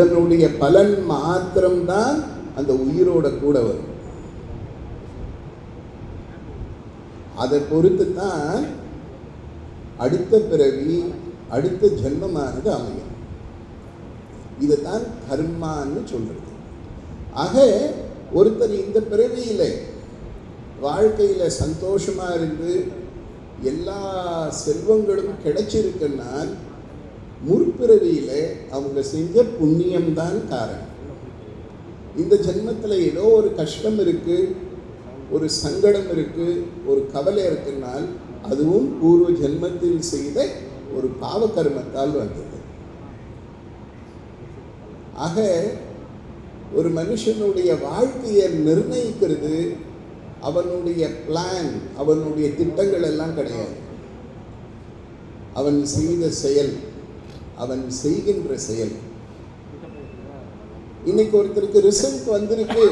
இதனுடைய பலன் மாத்திரம்தான் அந்த உயிரோட கூட வரும். அதை பொறுத்து தான் அடுத்த பிறவி அடுத்த ஜென்மமானது அமையும். இதுதான் கர்மான்னு சொல்றது. ஆக ஒருத்தர் இந்த பிறவியில வாழ்க்கையில சந்தோஷமா இருந்து எல்லா செல்வங்களும் கிடைச்சிருக்குன்னால் முற்பிறவியில் அவங்க செஞ்ச புண்ணியம்தான் காரணம். இந்த ஜென்மத்தில் ஏதோ ஒரு கஷ்டம் இருக்குது ஒரு சங்கடம் இருக்கு ஒரு கவலை இருக்குன்னால் அதுவும் பூர்வ ஜென்மத்தில் செய்த ஒரு பாவ கர்மத்தால் வந்தது. ஆக ஒரு மனுஷனுடைய வாழ்க்கையை நிர்ணயிக்கிறது அவனுடைய பிளான் அவனுடைய திட்டங்கள் எல்லாம் கிடையாது. அவன் செய்த செயல் அவன் செய்கின்ற செயல். இன்னைக்கு ஒருத்தருக்கு ரிசல்ட் வந்திருக்கு.